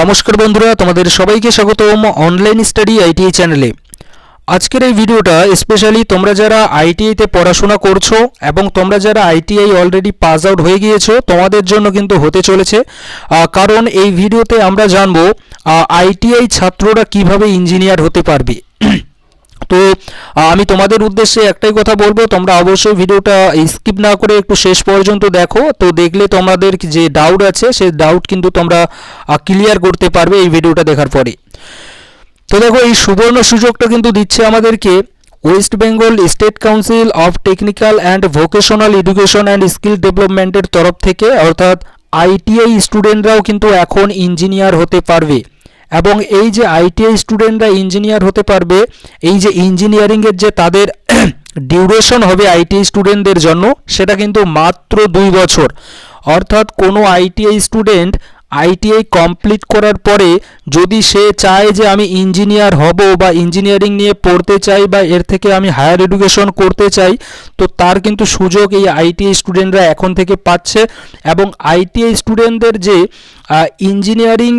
নমস্কার বন্ধুরা, তোমাদের সবাইকে স্বাগতম অনলাইন স্টাডি আইটিআই চ্যানেলে আজকের এই ভিডিওটা স্পেশালি তোমরা যারা আইটিআইতে পড়াশোনা করছ এবং তোমরা যারা আইটিআই অলরেডি পাস আউট হয়ে গিয়েছো, তোমাদের জন্য কিন্তু হতে চলেছে। কারণ এই ভিডিওতে আমরা জানব আইটিআই ছাত্ররা কীভাবে ইঞ্জিনিয়ার হতে পারবে। তো আমি তোমাদের উদ্দেশ্যে একটাই কথা বলব, তোমরা অবশ্যই ভিডিওটা স্কিপ না করে একটু শেষ পর্যন্ত দেখো, তো দেখলে তোমাদের যে ডাউট আছে সেই ডাউট কিন্তু তোমরা ক্লিয়ার করতে পারবে এই ভিডিওটা দেখার পরে। তো দেখো, এই সুবর্ণ সুযোগটা কিন্তু দিচ্ছে আমাদেরকে West Bengal state council of technical and vocational education and skill ডেভেলপমেন্টের তরফ থেকে, অর্থাৎ আইটিআই স্টুডেন্টরাও কিন্তু এখন ইঞ্জিনিয়ার হতে পারবে। এবং এই যে আইটিআই স্টুডেন্টরা ইঞ্জিনিয়ার হতে পারবে, এই যে ইঞ্জিনিয়ারিংয়ের যে তাদের ডিউরেশন হবে আইটিআই স্টুডেন্টদের জন্য, সেটা কিন্তু মাত্র দুই বছর। অর্থাৎ কোনো আইটিআই স্টুডেন্ট আইটিআই কমপ্লিট করার পরে যদি সে চায় যে আমি ইঞ্জিনিয়ার হব বা ইঞ্জিনিয়ারিং নিয়ে পড়তে চাই বা এর থেকে আমি হায়ার এডুকেশন করতে চাই, তো তার কিন্তু সুযোগ এই আইটিআই স্টুডেন্টরা এখন থেকে পাচ্ছে এবং আইটিআই স্টুডেন্টদের যে ইঞ্জিনিয়ারিং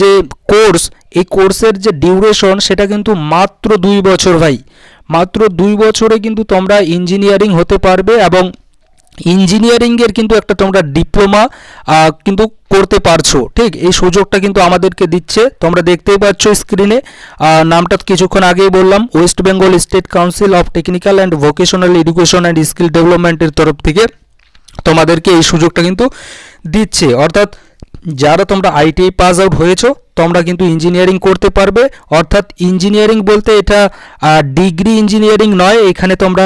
যে কোর্স এই কোর্সের যে ডিউরেশন সেটা কিন্তু মাত্র দুই বছর ভাই। মাত্র দুই বছরে কিন্তু তোমরা ইঞ্জিনিয়ারিং হতে পারবে এবং ইঞ্জিনিয়ারিংয়ের কিন্তু একটা তোমরা ডিপ্লোমা কিন্তু করতে পারছ, ঠিক? এই সুযোগটা কিন্তু আমাদেরকে দিচ্ছে। তোমরা দেখতেই পাচ্ছ স্ক্রিনে নামটা কিছুক্ষণ আগেই বললাম West Bengal state council of technical and vocational education and skill ডেভেলপমেন্টের তরফ থেকে তোমাদেরকে এই সুযোগটা কিন্তু দিচ্ছে। অর্থাৎ যারা তোমরা আইটিআই পাস আউট হয়েছো, তোমরা কিন্তু ইঞ্জিনিয়ারিং করতে পারবে। অর্থাৎ ইঞ্জিনিয়ারিং বলতে এটা ডিগ্রি ইঞ্জিনিয়ারিং নয়, এখানে তোমরা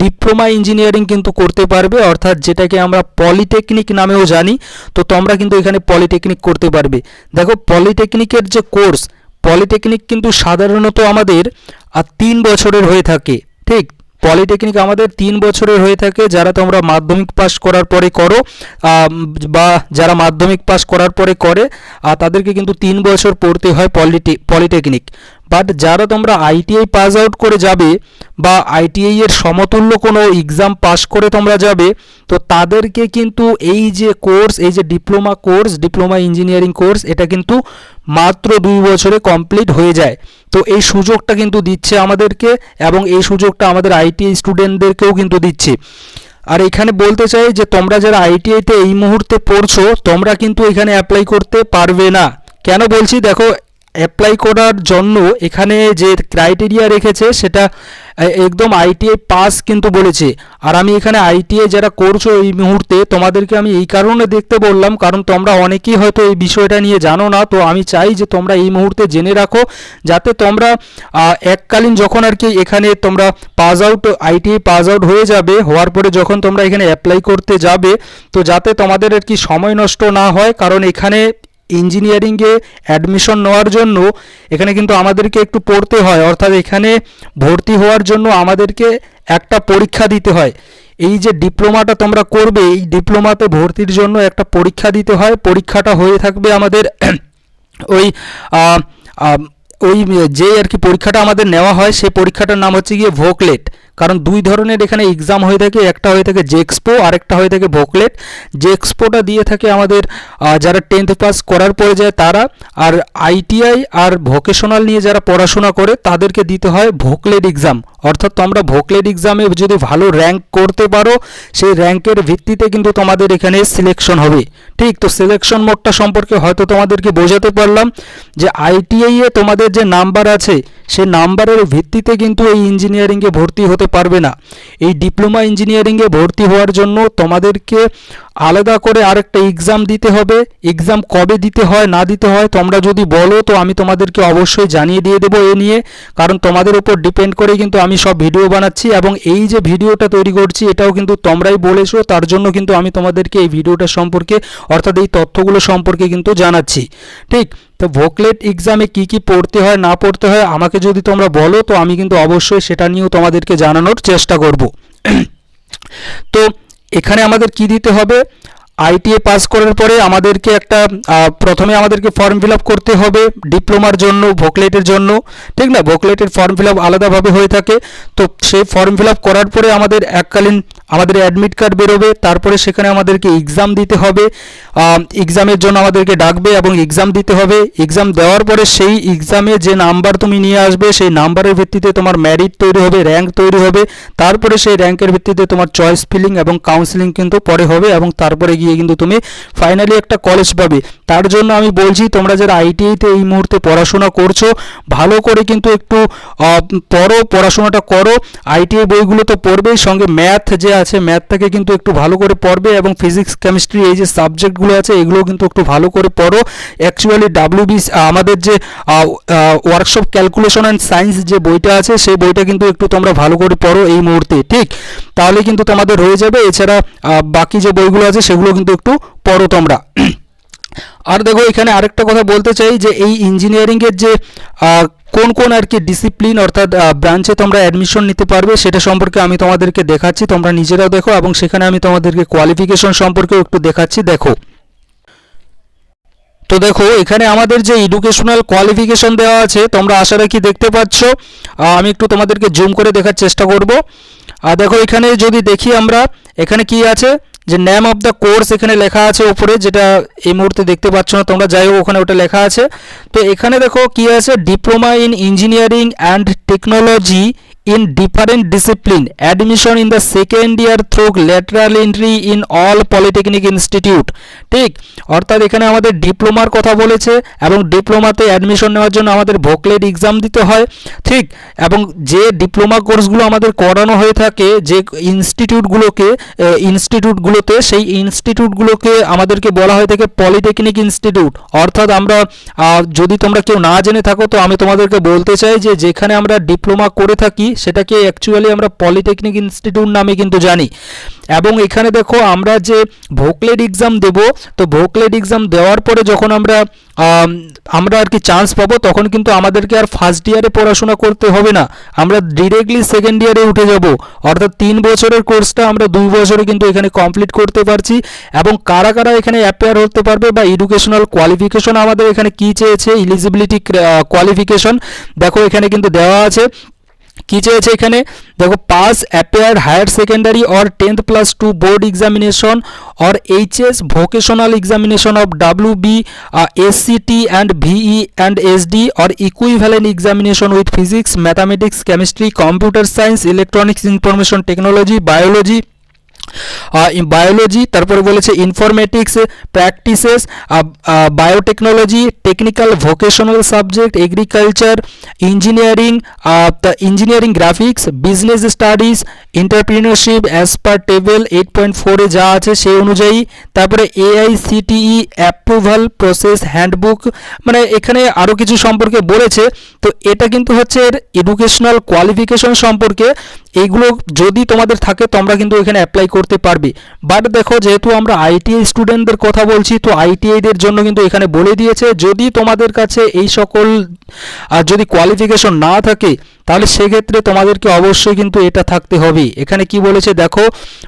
ডিপ্লোমা ইঞ্জিনিয়ারিং কিন্তু করতে পারবে। অর্থাৎ যেটাকে আমরা পলিটেকনিক নামেও জানি, তো তোমরা কিন্তু এখানে পলিটেকনিক করতে পারবে। দেখো পলিটেকনিকের যে কোর্স পলিটেকনিক কিন্তু সাধারণত আমাদের তিন বছরের হয়ে থাকে, ঠিক? পলিটেকনিক আমাদের তিন বছরের হয়ে থাকে, যারা তোমরা মাধ্যমিক পাস করার পরে করো বা যারা মাধ্যমিক পাস করার পরে করে আর তাদেরকে কিন্তু তিন বছর পড়তে হয় পলিটে, পলিটেকনিক। বাট যারা তোমরা আইটিআই পাস আউট করে যাবে বা আইটিআই এর সমতুল্য কোনো এক্সাম পাস করে তোমরা যাবে, তো তাদেরকে কিন্তু এই যে কোর্স এই যে diploma course diploma engineering course এটা কিন্তু মাত্র দুই বছরে কমপ্লিট হয়ে যায়। তো এই সুযোগটা কিন্তু দিচ্ছে আমাদেরকে এবং এই সুযোগটা আমাদের আইটিআই স্টুডেন্টদেরকেও কিন্তু দিচ্ছে। আর এখানে বলতে চাই যে তোমরা যারা আইটিআইতে এই মুহূর্তে পড়ছো, তোমরা কিন্তু এখানে অ্যাপ্লাই করতে পারবে না। কেন বলছি? দেখো অ্যাপ্লাই করার জন্য এখানে যে ক্রাইটেরিয়া রেখেছে সেটা একদম আইটিআই পাস কিন্তু বলেছে। আর আমি এখানে আইটিআই যারা করছ এই মুহূর্তে, তোমাদেরকে আমি এই কারণে দেখতে বললাম, কারণ তোমরা অনেকেই হয়তো এই বিষয়টা নিয়ে জানো না, তো আমি চাই যে তোমরা এই মুহূর্তে জেনে রাখো, যাতে তোমরা এককালীন যখন আর কি এখানে তোমরা pass out ITI pass out হয়ে যাবে, হওয়ার পরে যখন তোমরা এখানে অ্যাপ্লাই করতে যাবে, তো যাতে তোমাদের আর কি সময় নষ্ট না হয়, কারণ এখানে ইঞ্জিনিয়ারিংয়ে অ্যাডমিশন নেওয়ার জন্য এখানে কিন্তু আমাদেরকে একটু পড়তে হয়। অর্থাৎ এখানে ভর্তি হওয়ার জন্য আমাদেরকে একটা পরীক্ষা দিতে হয়। এই যে ডিপ্লোমাটা তোমরা করবে, এই ডিপ্লোমাতে ভর্তির জন্য একটা পরীক্ষা দিতে হয়। পরীক্ষাটা হয়ে থাকবে আমাদের ওই ওই যে আর কি পরীক্ষাটা আমাদের নেওয়া হয়, সেই পরীক্ষাটার নাম হচ্ছে গিয়ে ভোকলেট। কারণ দুই ধরনের এখানে এক্সাম হয়ে থাকে, একটা হয়ে থাকে জেক্সপো আর একটা হয়ে থাকে ভোকলেট জেক্সপোটা দিয়ে থাকে আমাদের যারা টেন্থ পাস করার পরে যায় তারা, আর আইটিআই আর ভোকেশনাল নিয়ে যারা পড়াশোনা করে তাদেরকে দিতে হয় ভোকলেট এক্সাম অর্থাৎ তোমরা ভোকলেট এক্সামে যদি ভালো র্যাঙ্ক করতে পারো, সেই র্যাঙ্কের ভিত্তিতে কিন্তু তোমাদের এখানে সিলেকশন হবে। ঠিক, তো সিলেকশন মোডটা সম্পর্কে হয়তো তোমাদেরকে বোঝাতে পারলাম যে আইটিআই এ তোমাদের যে নাম্বার আছে সেই নাম্বারের ভিত্তিতে কিন্তু এই ইঞ্জিনিয়ারিংয়ে ভর্তি হতে পারবে না। এই ডিপ্লোমা ইঞ্জিনিয়ারিংয়ে ভর্তি হওয়ার জন্য তোমাদেরকে আলাদা করে আরেকটা এক্সাম দিতে হবে। এক্সাম কবে দিতে হয়, না দিতে হয়, তোমরা যদি বলো, তো আমি তোমাদেরকে অবশ্যই জানিয়ে দিয়ে দেবো এ নিয়ে। কারণ তোমাদের উপর ডিপেন্ড করে কিন্তু আমি সব ভিডিও বানাচ্ছি এবং এই যে ভিডিওটা তৈরি করছি, এটাও কিন্তু তোমরাই বলেছ, তার জন্য কিন্তু আমি তোমাদেরকে এই ভিডিওটা সম্পর্কে, অর্থাৎ এই তথ্যগুলো সম্পর্কে কিন্তু জানাচ্ছি। ঠিক? তো ভোকলেট এক্সামে কি কি পড়তে হয়, না পড়তে হয়, আমাকে যদি তোমরা বলো, তো আমি কিন্তু অবশ্যই সেটা নিয়েও তোমাদেরকে জানানোর চেষ্টা করব। তো এখানে আমাদের কি দিতে হবে? আইটিএ পাস করার পরে আমাদেরকে একটা প্রথমে আমাদেরকে ফর্ম ফিল করতে হবে ডিপ্লোমার জন্য ভোকলেটের জন্য, ঠিক না? ভোকলেটের ফর্ম ফিল আলাদাভাবে হয়ে থাকে। তো সেই ফর্ম ফিল করার পরে আমাদের এককালীন আমাদের অ্যাডমিট কার্ড বেরোবে, তারপরে সেখানে আমাদেরকে এক্সাম দিতে হবে। এক্সামের জন্য আমাদেরকে ডাকবে এবং এক্সাম দিতে হবে। এক্সাম দেওয়ার পরে সেই এক্সামে যে নাম্বার তুমি নিয়ে আসবে, সেই নাম্বারের ভিত্তিতে তোমার ম্যারিট তৈরি হবে র্যাঙ্ক তৈরি হবে। তারপরে সেই র্যাঙ্কের ভিত্তিতে তোমার চয়েস ফিলিং এবং কাউন্সিলিং কিন্তু পরে হবে এবং তারপরে গিয়ে কিন্তু তুমি ফাইনালি একটা কলেজ পাবে। তার জন্য আমি বলছি, তোমরা যারা আইটিআইতে এই মুহূর্তে পড়াশোনা করছ, ভালো করে কিন্তু একটু পড়ো, পড়াশোনাটা করো। আইটিআই বইগুলো তো পড়বেই, সঙ্গে ম্যাথ যে আছে ম্যাথটাকে কিন্তু একটু ভালো করে পড়বে এবং ফিজিক্স কেমিস্ট্রি এই যে সাবজেক্টগুলো আছে এগুলো কিন্তু একটু ভালো করে পড়ো। অ্যাকচুয়ালি ডাব্লিউবি আমাদের যে ওয়ার্কশপ ক্যালকুলেশন অ্যান্ড সায়েন্স যে বইটা আছে, সেই বইটা কিন্তু একটু তোমরা ভালো করে পড়ো এই মুহূর্তে, ঠিক? তাহলে কিন্তু তোমাদের হয়ে যাবে। এছাড়া বাকি যে বইগুলো আছে, সেগুলো কিন্তু একটু পড়ো তোমরা। আর দেখো, এখানে আরেকটা কথা বলতে চাই যে এই ইঞ্জিনিয়ারিংয়ের যে কোন কোন আর কি ডিসিপ্লিন অর্থাৎ ব্রাঞ্চে তোমরা অ্যাডমিশন নিতে পারবে সেটা সম্পর্কে আমি তোমাদেরকে দেখাচ্ছি, তোমরা নিজেরাও দেখো এবং সেখানে আমি তোমাদেরকে কোয়ালিফিকেশন সম্পর্কেও একটু দেখাচ্ছি, দেখো। তো দেখো, এখানে আমাদের যে এডুকেশনাল কোয়ালিফিকেশন দেওয়া আছে, তোমরা আশা রাখি দেখতে পাচ্ছ। আমি একটু তোমাদেরকে জুম করে দেখার চেষ্টা করব। আর দেখো, এখানে যদি দেখি আমরা, এখানে কি আছে? যে নেম অফ দ্য কোর্স এখানে লেখা আছে ওপরে যেটা এই মুহূর্তে দেখতে পাচ্ছ না, তোমরা যাই হোক, ওখানে ওটা লেখা আছে। তো এখানে দেখো কি আছে? Diploma in engineering and technology in different discipline. Admission in the second year through lateral entry in all polytechnic institute. ঠিক? অর্থাৎ এখানে আমাদের ডিপ্লোমার কথা বলেছে এবং ডিপ্লোমাতে অ্যাডমিশন নেওয়ার জন্য আমাদের ভোকলেট এক্সাম দিতে হয়। ঠিক? এবং যে ডিপ্লোমা কোর্সগুলো আমাদের করানো হয়ে থাকে, যে ইনস্টিটিউটগুলোকে ইনস্টিটিউটগুলোতে সেই ইনস্টিটিউটগুলোকে আমাদেরকে বলা হয়ে থাকে পলিটেকনিক ইনস্টিটিউট অর্থাৎ আমরা যদি তোমরা কেউ না জেনে থাকো, তো আমি তোমাদেরকে বলতে চাই যে যেখানে আমরা ডিপ্লোমা করে থাকি সেটাকে অ্যাকচুয়ালি আমরা পলিটেকনিক ইনস্টিটিউট নামে কিন্তু জানি। এবং এখানে দেখো আমরা যে ভোকলেট এক্সাম দেব, তো ভোকলেট এক্সাম দেওয়ার পরে যখন আমরা আমরা আর কি চান্স পাবো, তখন কিন্তু আমাদেরকে আর ফার্স্ট ইয়ারে পড়াশোনা করতে হবে না। আমরা ডিরেক্টলি সেকেন্ড ইয়ারে উঠে যাব। অর্থাৎ তিন বছরের কোর্সটা আমরা দুই বছরে কিন্তু এখানে কমপ্লিট করতে পারছি। এবং কারা কারা এখানে অ্যাপেয়ার হতে পারবে বা এডুকেশনাল কোয়ালিফিকেশন আমাদের এখানে কি চেয়েছে ইলিজিবিলিটি কোয়ালিফিকেশন দেখো এখানে কিন্তু দেওয়া আছে। কি চেয়েছে এখানে? দেখো pass appear higher secondary or tenth plus two board examination or HS vocational examination of W B SCT and VE and SD or equivalent examination with physics mathematics chemistry computer science electronics information technology biology biology তারপরে বলেছে informatics practices biotechnology technical vocational subject agriculture engineering engineering graphics business studies entrepreneurship as per table eight point ফোরে যা আছে সেই অনুযায়ী। তারপরে AICTE approval process handbook মানে এখানে আরও কিছু সম্পর্কে বলেছে। তো এটা কিন্তু হচ্ছে এর এডুকেশনাল কোয়ালিফিকেশন সম্পর্কে। এইগুলো যদি তোমাদের থাকে, তোমরা কিন্তু এখানে অ্যাপ্লাই করতে পারবে। বাট দেখো, যেহেতু আমরা আইটিআই স্টুডেন্টদের কথা বলছি, তো আইটিআইদের জন্য কিন্তু এখানে বলে দিয়েছে, যদি তোমাদের কাছে এই সকল, আর যদি কোয়ালিফিকেশন না থাকে, তাহলে সেক্ষেত্রে তোমাদেরকে অবশ্যই কিন্তু এটা থাকতে হবে। এখানে কি বলেছে? দেখো,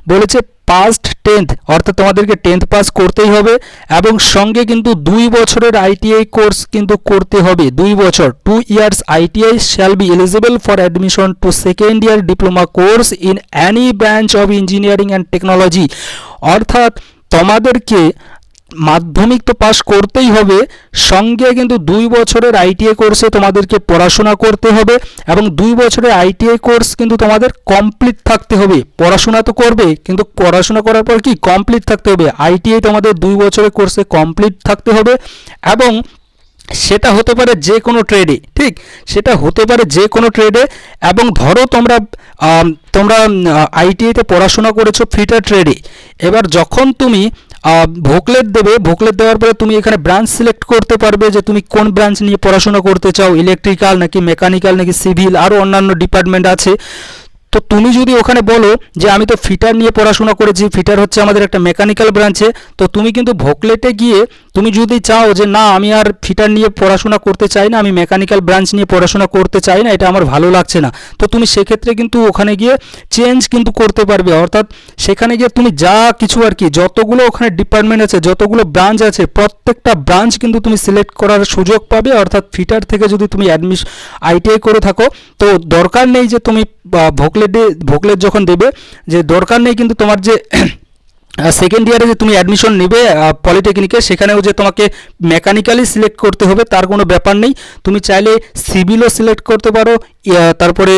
বলেছে পাস্ট টেন্থ অর্থাৎ তোমাদেরকে টেন্থ পাস করতেই হবে এবং সঙ্গে কিন্তু দুই বছরের আইটিআই কোর্স কিন্তু করতে হবে। দুই বছর two years ITI shall be eligible for admission to second year diploma course in any branch of engineering and technology অর্থাৎ তোমাদেরকে মাধ্যমিক তো পাস করতেই হবে, সঙ্গে কিন্তু দুই বছরের আইটিআই কোর্সে তোমাদেরকে পড়াশোনা করতে হবে এবং দুই বছরের আইটিআই কোর্স কিন্তু তোমাদের কমপ্লিট থাকতে হবে। পড়াশোনা তো করবে, কিন্তু পড়াশোনা করার পর কি? কমপ্লিট থাকতে হবে। আইটিআই তোমাদের দুই বছরের কোর্সে কমপ্লিট থাকতে হবে এবং সেটা হতে পারে যে কোনো ট্রেডে ঠিক? সেটা হতে পারে যে কোনো ট্রেডে এবং ধরো তোমরা তোমরা আইটিআইতে পড়াশোনা করেছ, ফিটার ট্রেডে এবার যখন তুমি ভোকলেট দেবে। ভোকলেট দেওয়ার পরে তুমি এখানে ব্রাঞ্চ সিলেক্ট করতে পারবে যে তুমি কোন ব্রাঞ্চ নিয়ে পড়াশোনা করতে চাও ইলেকট্রিক্যাল নাকি মেকানিক্যাল নাকি সিভিল আরও অন্যান্য ডিপার্টমেন্ট আছে। তো তুমি যদি ওখানে বলো যে আমি তো ফিটার নিয়ে পড়াশোনা করেছি ফিটার হচ্ছে আমাদের একটা মেকানিক্যাল ব্রাঞ্চে তো তুমি কিন্তু ভোকলেটে গিয়ে তুমি যদি চাও যে না, আমি আর ফিটার নিয়ে পড়াশোনা করতে চাই না, আমি মেকানিক্যাল ব্রাঞ্চ নিয়ে পড়াশোনা করতে চাই না, এটা আমার ভালো লাগছে না। তো তুমি সেক্ষেত্রে কিন্তু ওখানে গিয়ে চেঞ্জ কিন্তু করতে পারবে। অর্থাৎ সেখানে গিয়ে তুমি যা কিছু আর কি, যতগুলো ওখানে ডিপার্টমেন্ট আছে, যতগুলো ব্রাঞ্চ আছে, প্রত্যেকটা ব্রাঞ্চ কিন্তু তুমি সিলেক্ট করার সুযোগ পাবে। অর্থাৎ ফিটার থেকে যদি তুমি অ্যাডমিশ, আইটিআই করে থাকো, তো দরকার নেই যে তুমি ভোকলেটে, ভোকলেট যখন দেবে, যে দরকার নেই কিন্তু তোমার যে সেকেন্ড ইয়ারে যে তুমি অ্যাডমিশন নেবে পলিটেকনিকে সেখানেও যে তোমাকে মেকানিক্যালি সিলেক্ট করতে হবে, তার কোনো ব্যাপার নেই। তুমি চাইলে সিভিলও সিলেক্ট করতে পারো তারপরে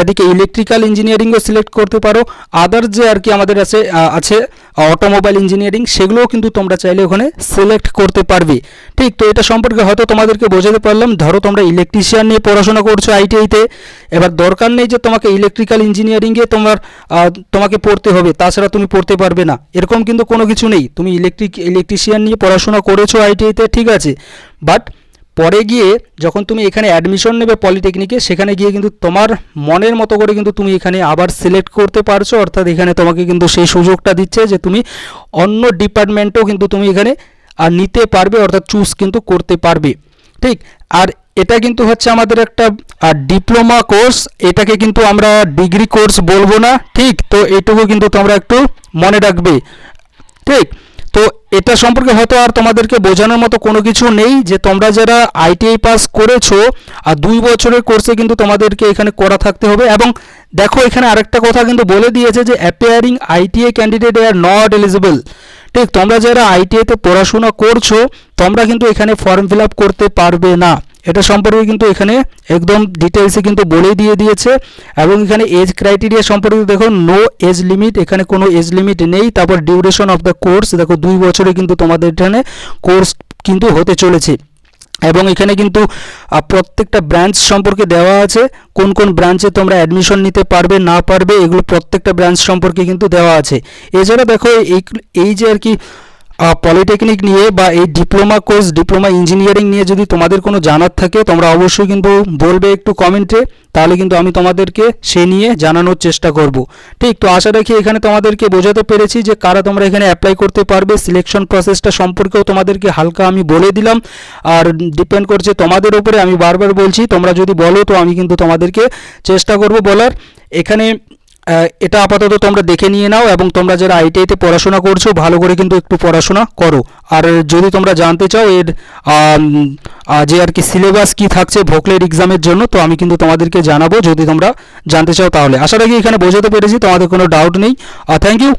এদিকে ইলেকট্রিক্যাল ইঞ্জিনিয়ারিংও সিলেক্ট করতে পারো। আদার যে আর কি আমাদের আছে আছে অটোমোবাইল ইঞ্জিনিয়ারিং সেগুলোও কিন্তু তোমরা চাইলে ওখানে সিলেক্ট করতে পারবে। ঠিক, তো এটা সম্পর্কে হয়তো তোমাদেরকে বোঝাতে পারলাম। ধরো তোমরা ইলেকট্রিশিয়ান নিয়ে পড়াশোনা করছ আইটিআইতে এবার দরকার নেই যে তোমাকে ইলেকট্রিক্যাল ইঞ্জিনিয়ারিংয়ে তোমার তোমাকে পড়তে হবে। তাছাড়া তুমি পড়তে পারবে না। এরকম কিন্তু কোনো কিছু নেই। তুমি ইলেকট্রিক ইলেকট্রিশিয়ান নিয়ে পড়াশোনা করেছ আইটিআইতে ঠিক আছে। বাট পরে গিয়ে যখন তুমি এখানে অ্যাডমিশন নেবে পলিটেকনিকে সেখানে গিয়ে কিন্তু তোমার মনের মতো করে কিন্তু তুমি এখানে আবার সিলেক্ট করতে পারছ। অর্থাৎ এখানে তোমাকে কিন্তু সেই সুযোগটা দিচ্ছে যে তুমি অন্য ডিপার্টমেন্টও কিন্তু তুমি এখানে আর নিতে পারবে, অর্থাৎ চুজ কিন্তু করতে পারবে। ঠিক? আর এটা কিন্তু হচ্ছে আমাদের একটা ডিপ্লোমা কোর্স এটাকে কিন্তু আমরা ডিগ্রি কোর্স বলব না। ঠিক? তো এটুকু কিন্তু তোমরা একটু মনে রাখবে। ঠিক? এটা সম্পর্কে হয়তো আর তোমাদেরকে বোঝানোর মতো কোনো কিছু নেই যে তোমরা যারা আইটিআই পাস করেছ, আর দুই বছরের কোর্সে কিন্তু তোমাদেরকে এখানে করা থাকতে হবে। এবং দেখো, এখানে আরেকটা কথা কিন্তু বলে দিয়েছে যে appearing ITI candidate are not eligible ঠিক, তোমরা যারা আইটিআইতে পড়াশোনা করছ, তোমরা কিন্তু এখানে ফর্ম ফিল করতে পারবে না। এটা সম্পর্কে কিন্তু এখানে একদম ডিটেলসে কিন্তু বলেই দিয়ে দিয়েছে এবং এখানে এজ ক্রাইটেরিয়া সম্পর্কে দেখো নো এজ লিমিট এখানে কোনো এজ লিমিট নেই। তারপর ডিউরেশন অফ দ্য কোর্স দেখো দুই বছরে কিন্তু তোমাদের এখানে কোর্স কিন্তু হতে চলেছে। এবং এখানে কিন্তু প্রত্যেকটা ব্রাঞ্চ সম্পর্কে দেওয়া আছে, কোন কোন ব্রাঞ্চে তোমরা অ্যাডমিশন নিতে পারবে, না পারবে, এগুলো প্রত্যেকটা ব্রাঞ্চ সম্পর্কে কিন্তু দেওয়া আছে। এছাড়া দেখো, এই এই যে আর কি পলিটেকনিক নিয়ে বা এই ডিপ্লোমা কোর্স ডিপ্লোমা ইঞ্জিনিয়ারিং নিয়ে যদি তোমাদের কোনো জানার থাকে, তোমরা অবশ্যই কিন্তু বলবে একটু কমেন্টে তাহলে কিন্তু আমি তোমাদেরকে সে নিয়ে জানানোর চেষ্টা করব। ঠিক, তো আশা রাখি এখানে তোমাদেরকে বোঝাতে পেরেছি যে কারা তোমরা এখানে অ্যাপ্লাই করতে পারবে সিলেকশন প্রসেসটা সম্পর্কেও তোমাদেরকে হালকা আমি বলে দিলাম। আর ডিপেন্ড করছে তোমাদের উপরে, আমি বারবার বলছি, তোমরা যদি বলো তো আমি কিন্তু তোমাদেরকে চেষ্টা করব বলার। এখানে এটা আপাতত তোমরা দেখে নিয়ে নাও এবং তোমরা যারা আইটিআইতে পড়াশোনা করছ, ভালো করে কিন্তু একটু পড়াশোনা করো। আর যদি তোমরা জানতে চাও এর যে আর কি সিলেবাস কি থাকছে ভোকলের এক্সামের জন্য, তো আমি কিন্তু তোমাদেরকে জানাব। যদি তোমরা জানতে চাও তাহলে। আশা রাখি এখানে বোঝাতে পেরেছি, তোমাদের কোনো ডাউট নেই। Thank you